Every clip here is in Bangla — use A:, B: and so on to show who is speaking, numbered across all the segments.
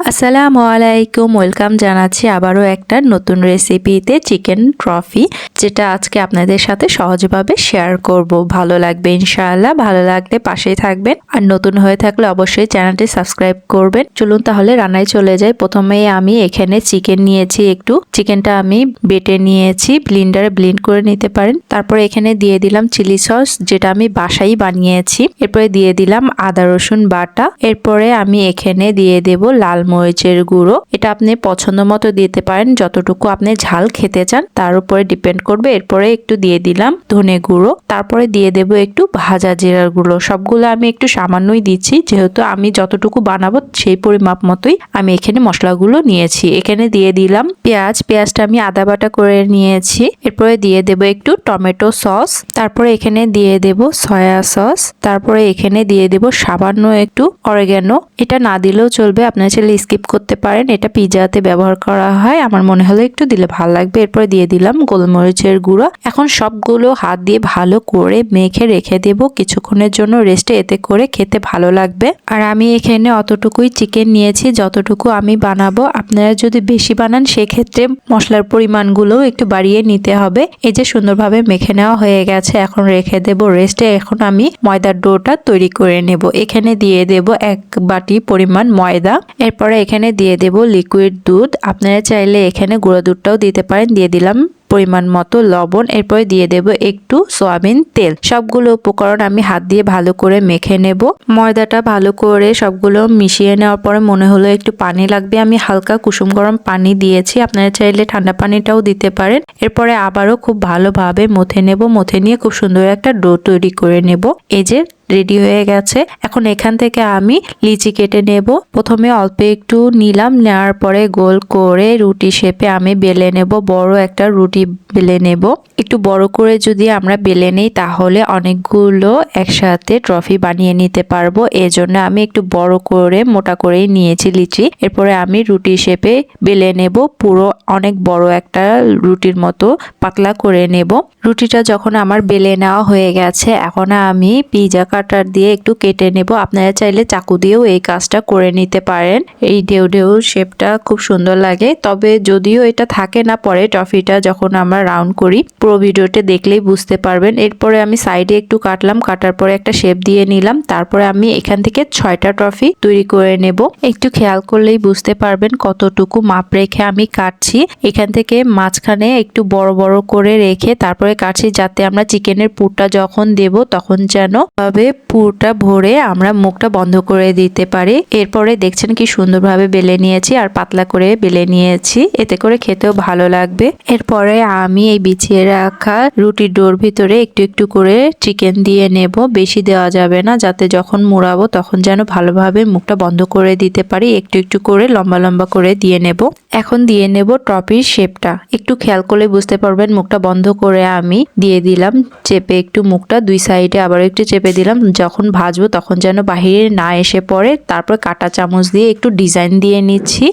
A: আসসালামু আলাইকুম, ওয়েলকাম জানাচ্ছি আবারও একটা নতুন রেসিপিতে চিকেন ট্রফি, যেটা আজকে আপনাদের সাথে সহজভাবে শেয়ার করব। ভালো লাগবে ইনশাআল্লাহ, ভালো লাগলে পাশেই থাকবেন। আর নতুন হয়ে থাকলে অবশ্যই চ্যানেলটি সাবস্ক্রাইব করবেন। চলুন তাহলে রান্নায় চলে যাই। প্রথমেই আমি এখানে চিকেন নিয়েছি একটু। চিকেনটা আমি বেটে নিয়েছি, ব্লিন্ডারে ব্লিন্ড করে নিতে পারেন। তারপরে এখানে দিয়ে দিলাম চিলি সস, যেটা আমি বাসাই বানিয়েছি। এরপরে দিয়ে দিলাম আদা রসুন বাটা। এরপরে আমি এখানে দিয়ে দেব লাল মরিচের গুঁড়ো। এটা আপনি পছন্দ মতো দিতে পারেন, যতটুকু আপনি ঝাল খেতে চান, তার উপরে ডিপেন্ড করবে। এরপরে একটু দিয়ে দিলাম ধনে গুঁড়ো। তারপরে দিয়ে দেব একটু ভাজা জিরার গুঁড়ো। সবগুলো আমি একটু সামান্যই দিচ্ছি, যেহেতু আমি যতটুকু বানাবো সেই পরিমাপ মতোই আমি এখানে মশলাগুলো নিয়েছি। এখানে দিয়ে দিলাম পেঁয়াজ। পেঁয়াজটা আমি আদা বাটা করে নিয়েছি। এরপরে দিয়ে দেব একটু টমেটো সস। তারপরে এখানে দিয়ে দেব সয়া সস। তারপরে এখানে দিয়ে দেব সামান্য একটু অরেগানো। এটা না দিলেও চলবে, আপনার ছেলে স্কিপ করতে পারেন। এটা পিজাতে ব্যবহার করা হয়। আমার মনে হলো একটু দিলে ভালো লাগবে। এরপরে দিয়ে দিলাম গোলমরিচের গুঁড়ো। এখন সবগুলো হাত দিয়ে ভালো করে মেখে রেখে দেব। কিছুক্ষণের জন্য রেস্টে এতে করে খেতে ভালো লাগবে। আর আমি এখানে অতটুকুই চিকেন নিয়েছি। যতটুকু আমি বানাবো, আপনারা যদি বেশি বানান, সেক্ষেত্রে মশলার পরিমাণগুলো একটু বাড়িয়ে নিতে হবে। এই যে সুন্দরভাবে মেখে নেওয়া হয়ে গেছে, এখন রেখে দেব রেস্টে এখন আমি ময়দার ডোটা তৈরি করে নেব। এখানে দিয়ে দেব এক বাটি পরিমাণ ময়দা। এরপরে এখানে দিয়ে দেব লিকুইড দুধ। আপনারা চাইলে এখানে গুঁড়ো দুধটাও দিতে পারেন। দিয়ে দিলাম পরিমাণ মতো লবণ। এরপরে দিয়ে দেব একটু সয়াবিন তেল। সবগুলো উপকরণ আমি হাত দিয়ে ভালো করে মেখে নেব। ময়দাটা ভালো করে সবগুলো মিশিয়ে নেওয়ার পরে মনে হলো একটু পানি লাগবে। আমি হালকা কুসুম গরম পানি দিয়েছি। আপনারা চাইলে ঠান্ডা পানিটাও দিতে পারেন। এরপরে আবারও খুব ভালোভাবে মথে নেব। মথে নিয়ে খুব সুন্দর একটা ডো তৈরি করে নেব। এই যে রেডি হয়ে গেছে। এখন এখান থেকে আমি লিচি কেটে নেব। প্রথমে অল্প একটু নিলাম, নেওয়ার পরে গোল করে রুটি শেপে আমি বেলে নেব। বড় একটা রুটি বেলে নেব। একটু বড় করে যদি আমরা বেলে নেই, তাহলে অনেকগুলো একসাথে ট্রফি বানিয়ে নিতে পারব। এজন্য আমি একটু বড় করে, মোটা করেই নিয়েছি লিচি। এরপরে আমি রুটি শেপে বেলে নেব। পুরো অনেক বড় একটা রুটির মতো পাতলা করে নেব। রুটিটা যখন আমার বেলে নেওয়া হয়ে গেছে, এখন আমি পিজা কাটার দিয়ে একটু কেটে নেব। আপনারা চাইলে চাকু দিয়েও এই কাজটা করে নিতে পারেন। এই ঢেউ ঢেউ শেপটা খুব সুন্দর লাগে। তবে যদিও এটা থাকে না পরে ট্রফিটা যখন আমরা রাউন্ড করি পুরো ভিডিওতে দেখলেই বুঝতে পারবেন। এরপরে আমি সাইডে একটু কাটলাম, কাটার পরে একটা শেপ দিয়ে নিলাম। তারপরে আমি এখান থেকে ছয়টা ট্রফি তৈরি করে নেব। একটু খেয়াল করলেই বুঝতে পারবেন কতটুকু মাপ রেখে আমি কাটছি। এখান থেকে মাঝখানে একটু বড় বড় করে রেখে তারপরে কাটছি যাতে আমরা চিকেনের পুরটা যখন দেব তখন যেন ভাবে পুরটা ভরে আমরা মুখটা বন্ধ করে দিতে পারি। এরপরে দেখছেন কি সুন্দরভাবে বেলে নিয়েছি আর পাতলা করে বেলে নিয়েছি। এতে করে খেতেও ভালো লাগবে। এরপরে আমি এই বিছিয়ে রাখা রুটির ডোর ভিতরে একটু একটু করে চিকেন দিয়ে নেব। বেশি দেওয়া যাবে না, যাতে যখন মুড়াবো তখন যেন ভালোভাবে মুখটা বন্ধ করে দিতে পারি। একটু একটু করে লম্বা লম্বা করে দিয়ে নেব। এখন দিয়ে নেব টপির শেপটা। একটু খেয়াল করলে বুঝতে পারবেন মুখটা বন্ধ করে আমি দিয়ে দিলাম। চেপে একটু মুখটা দুই সাইডে আবার একটু চেপে দিলাম। যখন ভাজবো তখন যেন বাহিরে না এসে পড়ে। তারপর কাটা চামচ দিয়ে একটু ডিজাইন দিয়ে নিচ্ছি।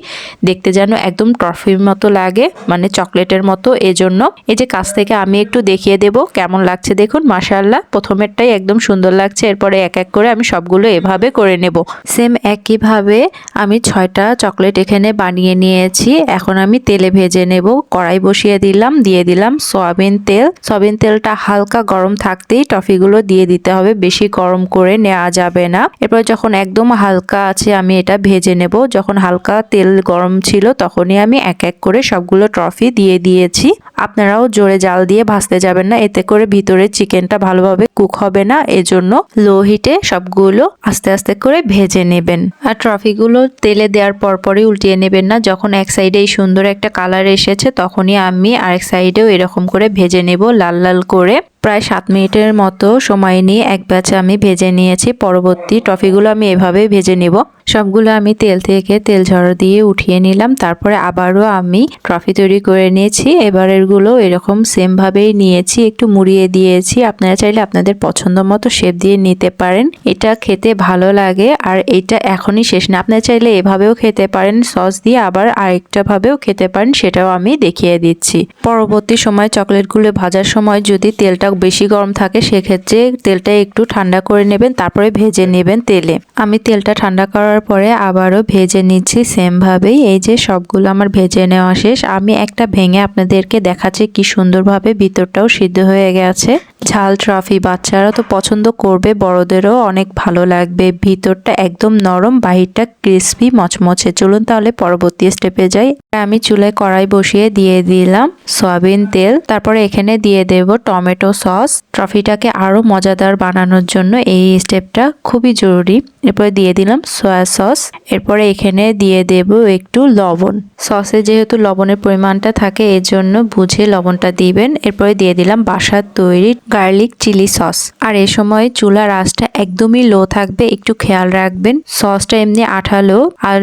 A: দেখতে যেন একদম ট্রফির মতো লাগে মানে চকলেটের মতো। এজন্য এই যে কাছ থেকে আমি একটু দেখিয়ে দেব কেমন লাগছে দেখুন মাশাল্লাহ প্রথমেরটাই একদম সুন্দর লাগছে, এরপরে এক এক করে আমি সবগুলো এভাবে করে নেব। সেম একইভাবে আমি ছয়টা চকলেট এখানে বানিয়ে নিয়েছি। এখন আমি তেলে ভেজে নেব, কড়াই বসিয়ে দিলাম, দিয়ে দিলাম সয়াবিন তেল। সয়াবিন তেলটা হালকা গরম থাকতেই টফিগুলো দিয়ে দিতে হবে, বেশি গরম করে নেওয়া যাবে না। এরপর যখন একদম হালকা আছে, আমি এটা ভেজে নেব। যখন হালকা তেল গরম ছিল, তখনই আমি এক এক করে সবগুলো ট্রফি দিয়ে দিয়েছি। আপনারাও জোরে জাল দিয়ে ভাজতে যাবেন না। এতে করে ভিতরে চিকেনটা ভালোভাবে কুক হবে না। এজন্য লো হিটে সবগুলো আস্তে আস্তে করে ভেজে নেবেন। আর ট্রফিগুলো তেলে দেওয়ার পর পরই উল্টিয়ে নেবেন না। যখন এক সাইডে এই সুন্দর একটা কালার এসেছে, তখনই আমি আরেক সাইডেও এরকম করে ভেজে নেব লাল লাল করে। প্রায় সাত মিনিটের মতো সময় নিয়ে এক ব্যাচে আমি ভেজে নিয়েছি। পরবর্তী টফিগুলো আমি এভাবেই ভেজে নেব। সবগুলো আমি তেল থেকে তেল ঝড় দিয়ে উঠিয়ে নিলাম। তারপরে আবারও আমি ট্রফি তৈরি করে নিয়েছি। এবারেরগুলো এরকম সেমভাবেই নিয়েছি। একটু মুড়িয়ে দিয়েছি। আপনারা চাইলে আপনাদের পছন্দ মতো শেপ দিয়ে নিতে পারেন। এটা খেতে ভালো লাগে আর এটা এখনই শেষ না। আপনারা চাইলে এভাবেও খেতে পারেন। সস দিয়ে আবার আরেকটা ভাবেও খেতে পারেন। সেটাও আমি দেখিয়ে দিচ্ছি। পরবর্তী সময় চকলেটগুলো ভাজার সময় যদি তেলটা বেশি গরম থাকে সেক্ষেত্রে তেলটা একটু ঠান্ডা করে নেবেন, তারপরে ভেজে নেবেন তেলে। আমি তেলটা ঠান্ডা করার পরে আবারও ভেজে নিচ্ছি সেমভাবেই। এই যে সবগুলো আমার ভেজে নেওয়া শেষ। আমি একটা ভেঙে আপনাদেরকে দেখাচ্ছি কি সুন্দরভাবে ভিতরটাও সিদ্ধ হয়ে গেছে। ঝাল ট্রফি বাচ্চারা তো পছন্দ করবে, বড়দেরও অনেক ভালো লাগবে। ভিতরটা একদম নরম, বাহিরটা ক্রিসপি, মচমচে। চলুন তাহলে পরবর্তী স্টেপে যাই। আমি চুলায় কড়াই বসিয়ে দিয়ে দিলাম সয়াবিন তেল। তারপরে এখানে দিয়ে দেব টমেটো সস। ট্রফিটাকে আরও মজাদার বানানোর জন্য এই স্টেপটা খুবই জরুরি। এরপরে দিয়ে দিলাম সয়া সস এরপরে এখানে দিয়ে দেব একটু লবণ। সসে যেহেতু লবণের পরিমাণটা থাকে এর জন্য বুঝে লবণটা দিবেন। এরপরে দিয়ে দিলাম বাসার তৈরি গার্লিক চিলি সস আর এ সময় চুলার আঁচটা একদমই লো থাকবে, একটু খেয়াল রাখবেন। সসটা এমনি আঠালো। আর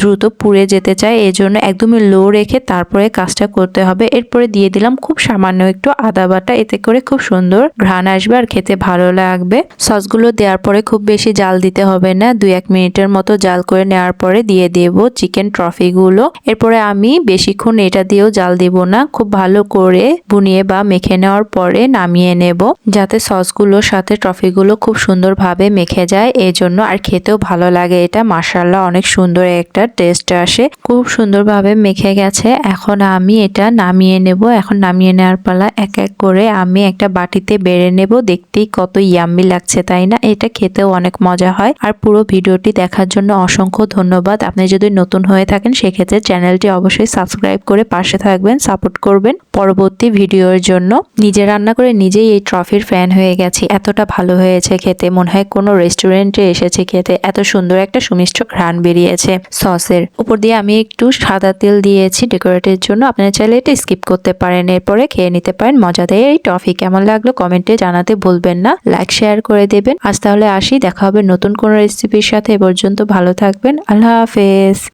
A: দ্রুত পুড়ে যেতে চায় এই জন্য একদমই লো রেখে তারপরে কাজটা করতে হবে। এরপরে দিয়ে দিলাম খুব সামান্য একটু আদা বাটা, এতে করে খুব সুন্দর ঘ্রাণ আসবে আর খেতে ভালো লাগবে। সসগুলো দেওয়ার পরে খুব বেশি জাল দিতে হবে না দুই এক মিনিটের মতো জাল করে নেওয়ার পরে দিয়ে দেব চিকেন ট্রফিগুলো। এরপরে আমি বেশিক্ষণ এটা দিয়েও জাল দিব না, খুব ভালো করে বুনিয়ে বা মেখে নেওয়ার পরে নামিয়ে নেব, যাতে সসগুলোর সাথে ট্রফিগুলো খুব সুন্দরভাবে মেখে যায় এই জন্য আর খেতেও ভালো লাগে এটা। মাসাল্লাহ অনেক সুন্দর একটা টেস্ট আসে। খুব সুন্দরভাবে মেখে গেছে। এখন আমি এটা নামিয়ে নেব। এখন নামিয়ে নেওয়ার পালা এক এক করে আমি একটা বাটিতে বেড়ে নেব। দেখতেই কত ইয়াম্মি লাগছে, তাই না? এটা খেতেও অনেক মজা হয়। আর পুরো ভিডিওটি দেখার জন্য অসংখ্য ধন্যবাদ। আপনি যদি নতুন হয়ে থাকেন, সেক্ষেত্রে চ্যানেলটি অবশ্যই সাবস্ক্রাইব করে পাশে থাকবেন সাপোর্ট করবেন পরবর্তী ভিডিওর জন্য। নিজে রান্না করে নিজেই এই ট্রফির ফ্যান হয়ে গেছি। এতটা ভালো হয়েছে খেতে। মনে হয় কোনো রেস্টুরেন্টে এসেছে খেতে। এত সুন্দর একটা সুমিষ্ট ঘ্রাণ বেরিয়েছে। সসের উপর দিয়ে আমি একটু সাদা তেল দিয়েছি ডেকোরেটের জন্য। আপনারা চাইলে এটা স্কিপ করতে পারেন, এরপরে খেয়ে নিতে পারেন। মজা দেয় এই টফি কেমন লাগল কমেন্টে জানাতে ভুলবেন না। লাইক, শেয়ার করে দেবেন। আজ তাহলে আসি, দেখা হবে নতুন কোনো রেসিপির সাথে। এ পর্যন্ত ভালো থাকবেন। আল্লাহ হাফেজ।